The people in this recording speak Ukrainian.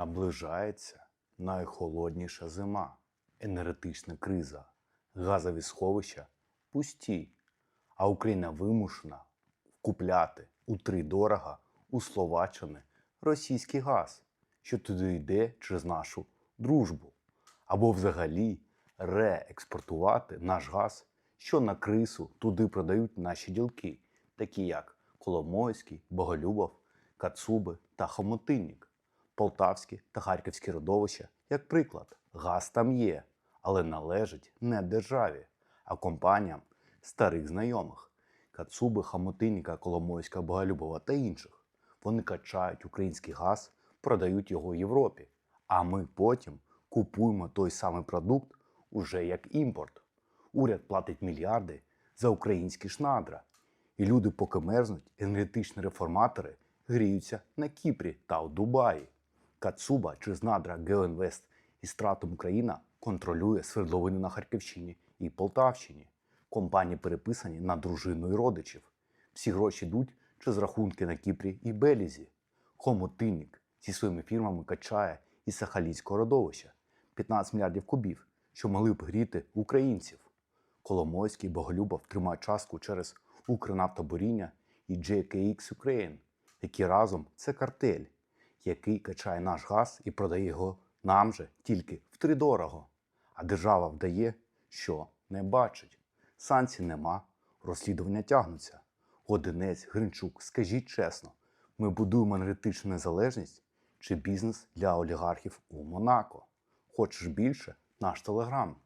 Наближається найхолодніша зима, енергетична криза, газові сховища пусті, а Україна вимушена купляти утридорога у Словаччини російський газ, що туди йде через нашу дружбу, або взагалі реекспортувати наш газ, що на крису туди продають наші ділки, такі як Коломойський, Боголюбов, Кацуби та Хомотинник. Полтавські та Харківські родовища, як приклад, газ там є, але належить не державі, а компаніям старих знайомих Кацуби, Хамотинніка, Коломойська, Боголюбова та інших. Вони качають український газ, продають його Європі. А ми потім купуємо той самий продукт уже як імпорт. Уряд платить мільярди за українські шнадра. І люди, поки мерзнуть, енергетичні реформатори гріються на Кіпрі та у Дубаї. Кацуба через надра Геоінвест і Стратом Україна контролює свердловини на Харківщині і Полтавщині. Компанії переписані на дружину і родичів. Всі гроші йдуть через рахунки на Кіпрі і Белізі. Хомотинник зі своїми фірмами качає із Сахалінського родовища 15 мільярдів кубів, що могли б гріти українців. Коломойський Боголюбов тримають частку через Укрнафтобуріння і JKX Ukraine, які разом це картель, який качає наш газ і продає його нам же тільки втридорого. А держава вдає, що не бачить. Санкцій нема, розслідування тягнуться. Годинець, Гринчук, скажіть чесно, ми будуємо енергетичну незалежність чи бізнес для олігархів у Монако? Хочеш більше? Наш телеграм.